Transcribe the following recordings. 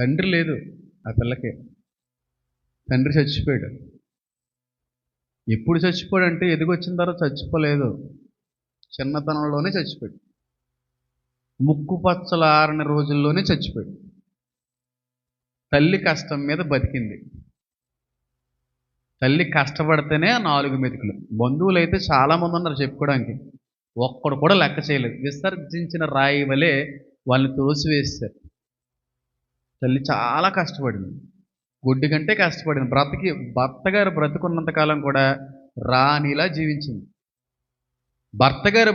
తండ్రి లేదు ఆ పిల్లకి. తండ్రి చచ్చిపోయాడు. ఎప్పుడు చచ్చిపోయాడు అంటే ఎదిగొచ్చిన తర్వాత చచ్చిపోలేదు. చిన్నతనంలోనే చచ్చిపోయాడు. ముక్కు పచ్చల ఆరని రోజుల్లోనే చచ్చిపోయాడు. తల్లి కష్టం మీద బతికింది. తల్లి కష్టపడితేనే నాలుగు మెతుకులు. బంధువులు అయితే చాలామంది ఉన్నారు చెప్పుకోవడానికి. ఒక్కడు కూడా లెక్క చేయలేదు. విసర్జించిన రాయి వలె వాళ్ళని తోసివేస్తారు. తల్లి చాలా కష్టపడింది. గుడ్డి కంటే కష్టపడింది. బ్రతికి భర్త గారు బ్రతుకున్నంత కాలం కూడా రాణిలా జీవించింది. భర్త గారు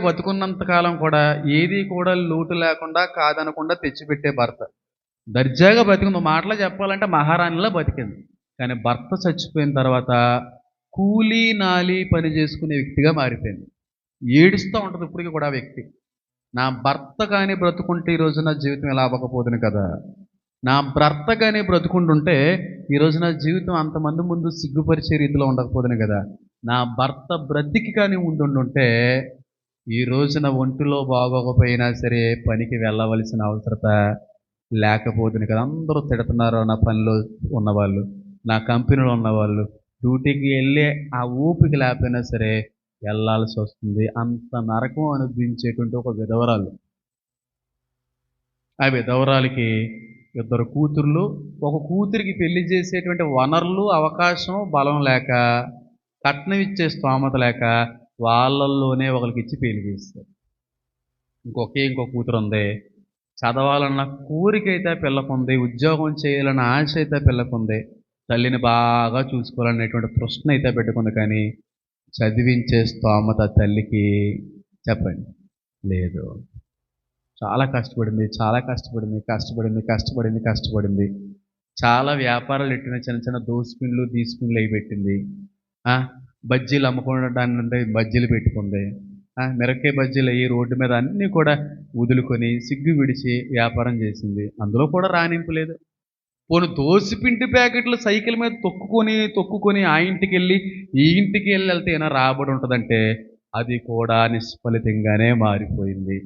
కాలం కూడా ఏది కూడా లోటు లేకుండా కాదనకుండా తెచ్చిపెట్టే భర్త. దర్జాగా బతికింది మాటలో చెప్పాలంటే మహారాణిలా బతికింది కానీ భర్త చచ్చిపోయిన తర్వాత కూలీ నాలి పని చేసుకునే వ్యక్తిగా మారిపోయింది. ఏడుస్తూ ఉంటుంది ఇప్పటికీ కూడా ఆ వ్యక్తి. నా భర్త కానీ బ్రతుకుంటే ఈ రోజు నా జీవితం ఎలా అవ్వకపోతుంది కదా. నా భర్త కానీ బ్రతుకుంటుంటే ఈరోజు నా జీవితం అంతమంది ముందు సిగ్గుపరిచే రీతిలో ఉండకపోతున్నాయి కదా. నా భర్త బ్రతికి కానీ ఉండుంటే ఈ రోజున ఒంటిలో బాగోకపోయినా సరే పనికి వెళ్ళవలసిన అవసరత లేకపోతుంది కదా. అందరూ తిడుతున్నారు నా పనిలో ఉన్నవాళ్ళు నా కంపెనీలో ఉన్నవాళ్ళు. డ్యూటీకి వెళ్ళే ఆ ఊపిక లేకపోయినా సరే వెళ్ళాల్సి వస్తుంది. అంత నరకం అనుభవించేటువంటి ఒక విధవరాలు. ఆ విధవరాలకి ఇద్దరు కూతుర్లు ఒక కూతురికి పెళ్ళి చేసేటువంటి వనరులు అవకాశం బలం లేక కట్నం ఇచ్చే స్తోమత లేక వాళ్ళల్లోనే ఒకరికి ఇచ్చి పెళ్ళి చేస్తారు ఇంకొకే ఇంకో కూతురు ఉంది చదవాలన్న కోరిక అయితే పిల్లకుంది ఉద్యోగం చేయాలన్న ఆశ అయితే పిల్లకుంది తల్లిని బాగా చూసుకోవాలనేటువంటి ప్రశ్న అయితే పెట్టుకుంది కానీ చదివించే స్తోమత తల్లికి చెప్పండి. లేదు. చాలా కష్టపడింది చాలా కష్టపడింది కష్టపడింది కష్టపడింది కష్టపడింది. చాలా వ్యాపారాలు పెట్టిన చిన్న చిన్న దోసిపిండ్లు దీసుపిన్లు అవి పెట్టింది. బజ్జీలు అమ్ముకోవడానికి బజ్జీలు పెట్టుకుంది. మిరకే మిరకాయ బజ్జీలు అయ్యి రోడ్డు మీద అన్నీ కూడా వదులుకొని సిగ్గు విడిచి వ్యాపారం చేసింది. అందులో కూడా రాణింపు లేదు. పోను దోసిపిండి ప్యాకెట్లు సైకిల్ మీద తొక్కుకొని తొక్కుకొని ఆ ఇంటికి వెళ్ళి ఈ ఇంటికి వెళ్ళి వెళ్తే ఏమైనా రాబడి ఉంటుందంటే అది కూడా నిష్ఫలితంగానే మారిపోయింది.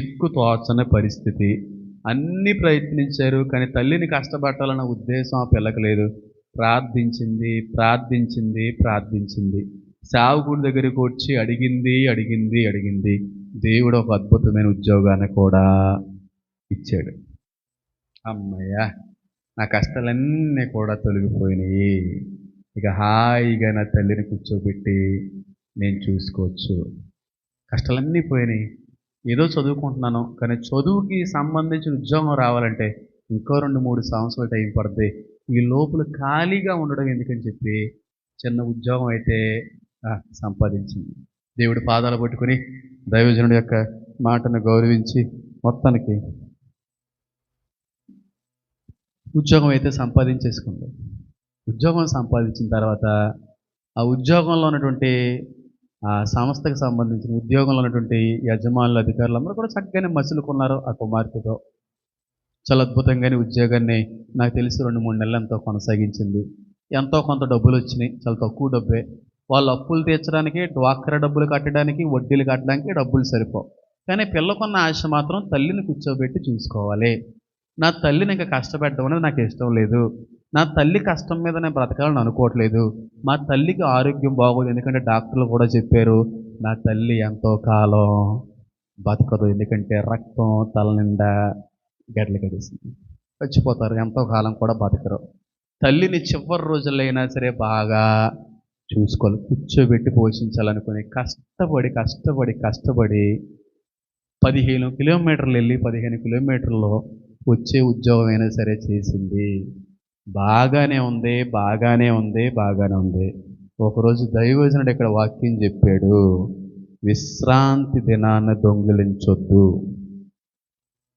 దిక్కు తోచని పరిస్థితి. అన్నీ ప్రయత్నించారు కానీ తల్లిని కష్టపెట్టాలన్న ఉద్దేశం ఆ పిల్లకి లేదు. ప్రార్థించింది ప్రార్థించింది ప్రార్థించింది. సావుకుడి దగ్గరికి వచ్చి అడిగింది అడిగింది అడిగింది. దేవుడు ఒక అద్భుతమైన ఉద్యోగాన్ని కూడా ఇచ్చాడు. అమ్మయ్యా నా కష్టాలన్నీ కూడా తొలగిపోయినాయి. ఇక హాయిగా నా తల్లిని కూర్చోబెట్టి నేను చూసుకోవచ్చు. కష్టాలన్నీ పోయినాయి. ఏదో చదువుకుంటున్నాను కానీ చదువుకి సంబంధించిన ఉద్యోగం రావాలంటే ఇంకో రెండు మూడు సంవత్సరాలు టైం పడుతుంది ఈ లోపల ఖాళీగా ఉండడం ఎందుకని చెప్పి చిన్న ఉద్యోగం అయితే సంపాదించింది. దేవుడి పాదాలు పట్టుకుని దైవజనుడి యొక్క మాటను గౌరవించి మొత్తానికి ఉద్యోగం అయితే సంపాదించేసుకుంది. ఉద్యోగం సంపాదించిన తర్వాత ఆ ఉద్యోగంలో ఉన్నటువంటి ఆ సంస్థకు సంబంధించిన ఉద్యోగంలో ఉన్నటువంటి యజమానులు అధికారులు అందరూ కూడా చక్కగానే మసులుకున్నారు ఆ కుమార్తెతో. చాలా అద్భుతంగానే ఉద్యోగాన్ని నాకు తెలిసి రెండు మూడు నెలలు ఎంతో కొనసాగించింది. ఎంతో కొంత డబ్బులు వచ్చినాయి. చాలా తక్కువ డబ్బే. వాళ్ళు అప్పులు తీర్చడానికి డ్వాక్రా డబ్బులు కట్టడానికి వడ్డీలు కట్టడానికి డబ్బులు సరిపోవు. కానీ పిల్లకున్న ఆశ మాత్రం తల్లిని కూర్చోబెట్టి చూసుకోవాలి. నా తల్లిని ఇంకా కష్టపెట్టడం అనేది నాకు ఇష్టం లేదు. నా తల్లి కష్టం మీద నేను బ్రతకాలని అనుకోవట్లేదు. మా తల్లికి ఆరోగ్యం బాగోదు ఎందుకంటే డాక్టర్లు కూడా చెప్పారు నా తల్లి ఎంతో కాలం బతకదు ఎందుకంటే రక్తం తల నిండా గడ్డలు కడిసింది చచ్చిపోతారు ఎంతో కాలం కూడా బతకరు. తల్లిని చివరి రోజులైనా సరే బాగా చూసుకోవాలి కూర్చోబెట్టి పోషించాలనుకుని కష్టపడి కష్టపడి కష్టపడి పదిహేను కిలోమీటర్లు వెళ్ళి పదిహేను కిలోమీటర్లు వచ్చే ఉద్యోగం అయినా సరే చేసింది. బాగానే ఉంది బాగానే ఉంది బాగానే ఉంది. ఒకరోజు దైవజనుడు ఇక్కడ వాక్యం చెప్పాడు విశ్రాంతి దినాన్ని దొంగిలించొద్దు.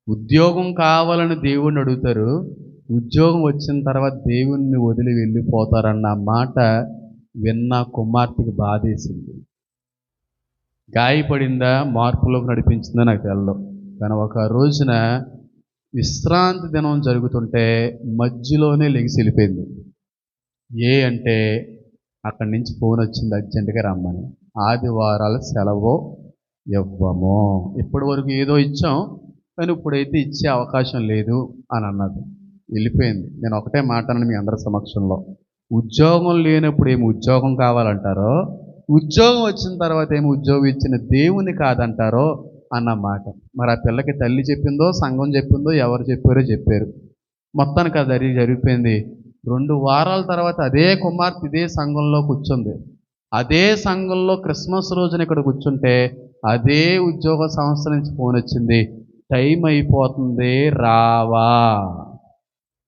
ఉద్యోగం కావాలని దేవుణ్ణి అడుగుతారు ఉద్యోగం వచ్చిన తర్వాత దేవుణ్ణి వదిలి వెళ్ళిపోతారన్న మాట విన్న కుమార్తెకి బాధేసింది. గాయపడిందా మార్పులోకి నడిపించిందా నాకు తెలదు కానీ ఒక రోజున విశ్రాంతి దినం జరుగుతుంటే మధ్యలోనే లెగిసి వెళ్ళిపోయింది. ఏ అంటే అక్కడి నుంచి ఫోన్ వచ్చింది అర్జెంటుగా రమ్మని. ఆదివారాల సెలవు ఇవ్వము. ఇప్పటి వరకు ఏదో ఇచ్చాం కానీ ఇప్పుడైతే ఇచ్చే అవకాశం లేదు అని అన్నది. వెళ్ళిపోయింది. నేను ఒకటే మాట్లాడను మీ అందరి సమక్షంలో. ఉద్యోగం లేనప్పుడు ఏమి ఉద్యోగం కావాలంటారో ఉద్యోగం వచ్చిన తర్వాత ఏమి ఉద్యోగం ఇచ్చిన దేవుని కాదంటారో అన్నమాట. మరి ఆ పిల్లకి తల్లి చెప్పిందో సంఘం చెప్పిందో ఎవరు చెప్పారో చెప్పారు. మొత్తానికి అది జరిగి జరిగిపోయింది. రెండు వారాల తర్వాత అదే కుమార్తె ఇదే సంఘంలో కూర్చుంది. అదే సంఘంలో క్రిస్మస్ రోజున ఇక్కడ కూర్చుంటే అదే ఉద్యోగ సంస్థ నుంచి ఫోన్ వచ్చింది. టైం అయిపోతుంది రావా.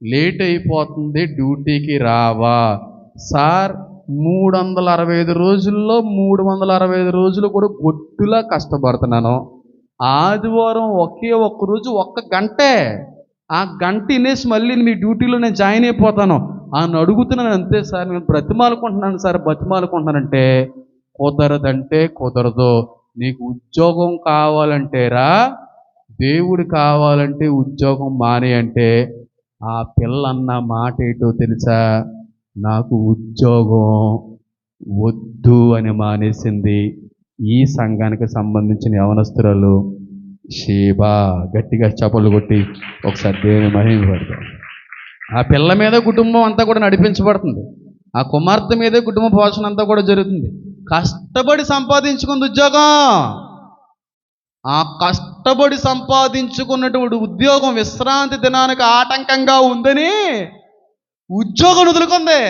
లేట్ అయిపోతుంది డ్యూటీకి రావా. సార్ మూడు వందల అరవై ఐదు రోజుల్లో మూడు వందల అరవై ఐదు రోజులు కూడా గొట్టులా కష్టపడుతున్నాను. ఆదివారం ఒకే ఒక్క రోజు ఒక్క గంటే. ఆ గంట వినేసి మళ్ళీ మీ డ్యూటీలో నేను జాయిన్ అయిపోతాను. అని అడుగుతున్నాను అంతే సార్. నేను బ్రతిమాలుకుంటున్నాను సార్. బ్రతిమాలుకుంటున్నానంటే కుదరదంటే కుదరదు. నీకు ఉద్యోగం కావాలంటేరా దేవుడు కావాలంటే ఉద్యోగం మానే అంటే ఆ పిల్ల అన్న మాట ఏంటో తెలుసా? నాకు ఉద్యోగం వద్దు అని మానేసింది. ఈ సంఘానికి సంబంధించిన యవనస్తురాలు షీబా గట్టిగా చపలు కొట్టి ఒకసారి దేవుని మహిమ పడతాం. ఆ పిల్ల మీద కుటుంబం అంతా కూడా నడిపించబడుతుంది. ఆ కుమార్తె మీదే కుటుంబ పోషణ అంతా కూడా జరుగుతుంది. కష్టపడి సంపాదించుకుంది ఉద్యోగం. ఆ కష్టపడి సంపాదించుకున్నటువంటి ఉద్యోగం విశ్రాంతి దినానికి ఆటంకంగా ఉందని ఉద్యోగం వదులుకుంది.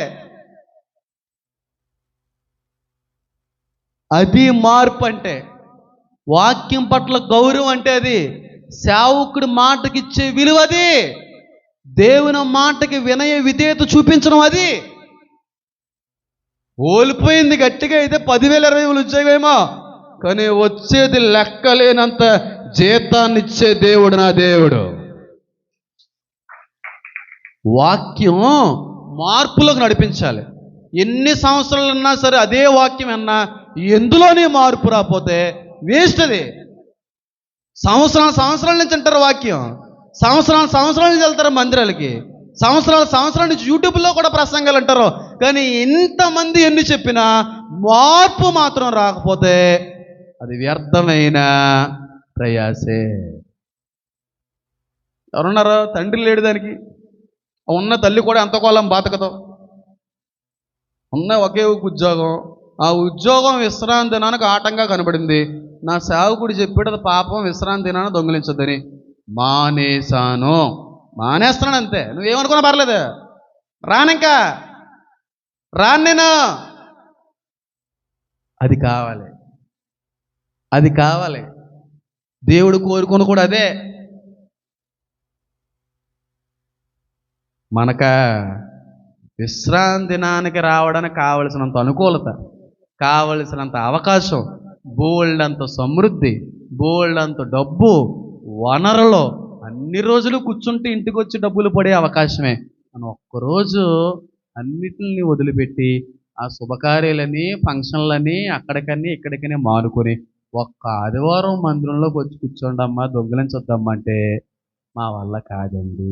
అది మార్పు అంటే వాక్యం పట్ల గౌరవం అంటే అది సేవకుడి మాటకి ఇచ్చే విలువ అది. దేవుని మాటకి వినయ విధేయత చూపించడం అది. ఓలిపోయింది గట్టిగా అయితే పదివేల ఇరవై వేలు ఉద్యోగమేమో కానీ వచ్చేది లెక్కలేనంత జీతాన్ని ఇచ్చే దేవుడు నా దేవుడు. వాక్యం మార్పులకు నడిపించాలి. ఎన్ని సంవత్సరాలు ఉన్నా సరే అదే వాక్యం అన్నా ఎందులోనే మార్పు రాకపోతే వేస్ట్ అది. సంవత్సరాల సంవత్సరాల నుంచి అంటారు వాక్యం. సంవత్సరాల సంవత్సరాల నుంచి వెళ్తారు మందిరాలకి. సంవత్సరాల సంవత్సరాల నుంచి యూట్యూబ్లో కూడా ప్రసంగాలు అంటారు. కానీ ఎంతమంది ఎన్ని చెప్పినా మార్పు మాత్రం రాకపోతే అది వ్యర్థమైన ప్రయాసే. ఎవరున్నారో? తండ్రి లేడు దానికి. ఉన్న తల్లి కూడా ఎంత కోలం బాతకదు ఉన్న ఒకే ఒక ఉద్యోగం. ఆ ఉద్యోగం విశ్రాంతి దినానికి ఆటంగా కనబడింది. నా సేవకుడు చెప్పాడు అది పాపం విశ్రాంతి దినాన్ని దొంగిలించొద్దని మానేశాను. మానేస్తున్నాను అంతే నువ్వేమనుకున్నా పర్లేదు. రానింకా. రాను నేను అది కావాలి. అది కావాలి. దేవుడు కోరుకుని కూడా అదే. మనక విశ్రాంతి దినానికి రావడానికి కావలసినంత అనుకూలత. కావలసినంత అవకాశం బోల్డంత సమృద్ధి బోల్డంత డబ్బు వనరులు అన్ని రోజులు కూర్చుంటే ఇంటికి వచ్చి డబ్బులు పడే అవకాశమే. మనం ఒక్కరోజు అన్నిటిని వదిలిపెట్టి ఆ శుభకార్యాలని ఫంక్షన్లని అక్కడికని ఇక్కడికని మానుకొని ఒక్క ఆదివారం మందిరంలోకి వచ్చి కూర్చోండమ్మా దొంగిలించొద్దమ్మా అంటే మా వల్ల కాదండి.